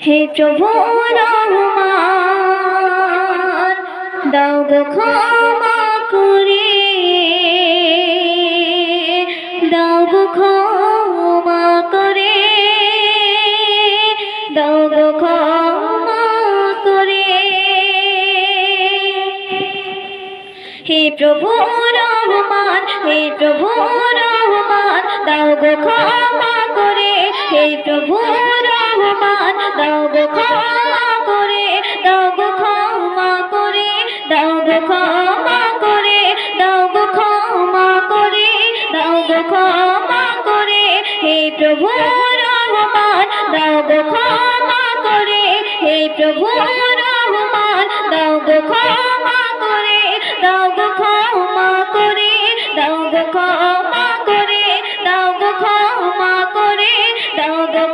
হে প্রভু রহমান ক্ষমা করে। দাও ক্ষমা করে। দাও ক্ষমা করে। হে প্রভু রহমান, হে প্রভু রহমান গো ক্ষমা করে। ক্ষমা করে, দাও গো ক্ষমা করে, দাও গো ক্ষমা করে। হে প্রভু রহমান, দাও গো ক্ষমা করে। হে প্রভু রহমান, দাও গো ক্ষমা করে, দাও গো ক্ষমা করে, দাও গো ক্ষমা করে, দাও গো ক্ষমা করে, দাও গো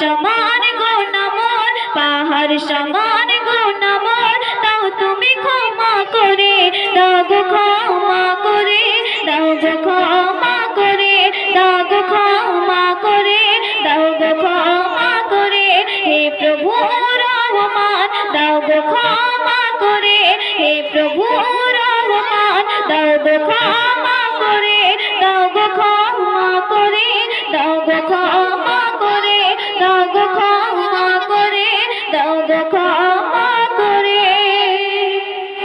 সমান গোনা মন পাহাড় সমান গোনা মন দাও তুমি ক্ষমা করে, দাও গো ক্ষমা করে, দাও গো ক্ষমা করে, দাও গো ক্ষমা করে, দাও গো ক্ষমা করে, হে প্রভু রহমান, দাও গো ক্ষমা করে, হে প্রভু রহমান, দাও গো ক্ষমা করে, দাও গো ক্ষমা করে, দাও গো ক্ষমা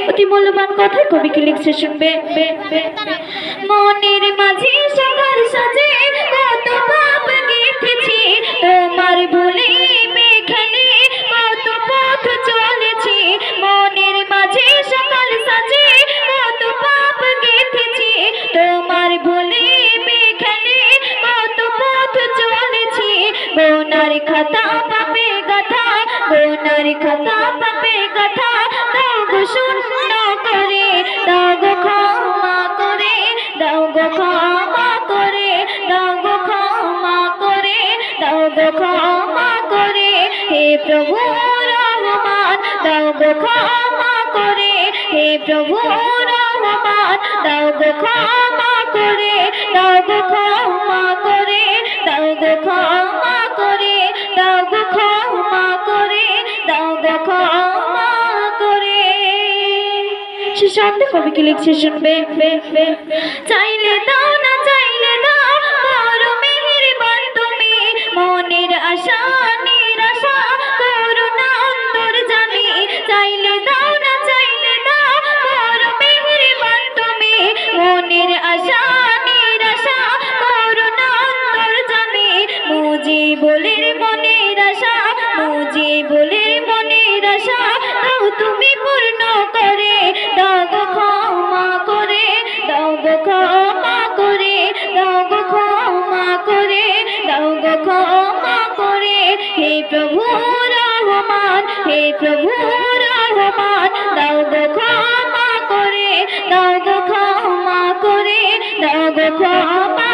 অতি মূল্যবান কথা কবিকে লিখছে শুনবে? মনের মাঝে সবার সাজে কত পাপ গেঁথেছি, তোমার ভুলে মেঘানে কত পথ চলেছি। মনের মাঝে সকাল সাজে কত পাপ গেঁথেছি, তোমার ভুলে মেঘানে কত পথ চলেছি। গোনার খাতা পাপে গাথা গোনার খাতা পাপে গাথা। প্রভু রহমান, দাও গো ক্ষমা করে। হে প্রভু রহমান, দাও গো ক্ষমা করে, দাও গো ক্ষমা করে, দাও গো ক্ষমা করে, দাও গো ক্ষমা করে, দাও গো ক্ষমা করে। সে সামনে কবিকে লিখছে শুনবে? চাইলে দাও চাইলে দাও, না চাইলে দাও তুমি মনের আশা, নিরাশা করুণা অন্তর জানি মুজি বলের মনের আশা মুজি বলের মনের আশা তুমি পূর্ণ করে, দাও গো ক্ষমা করে, দাও গো ক্ষমা করে, দাও গো ক্ষমা করে, দাও গো ক্ষমা করে। হে প্রভু রহমান, হে প্রভু রহমান দাও গো ক্ষমা করে দাও গো ক্ষমা করে দাও গো ক্ষমা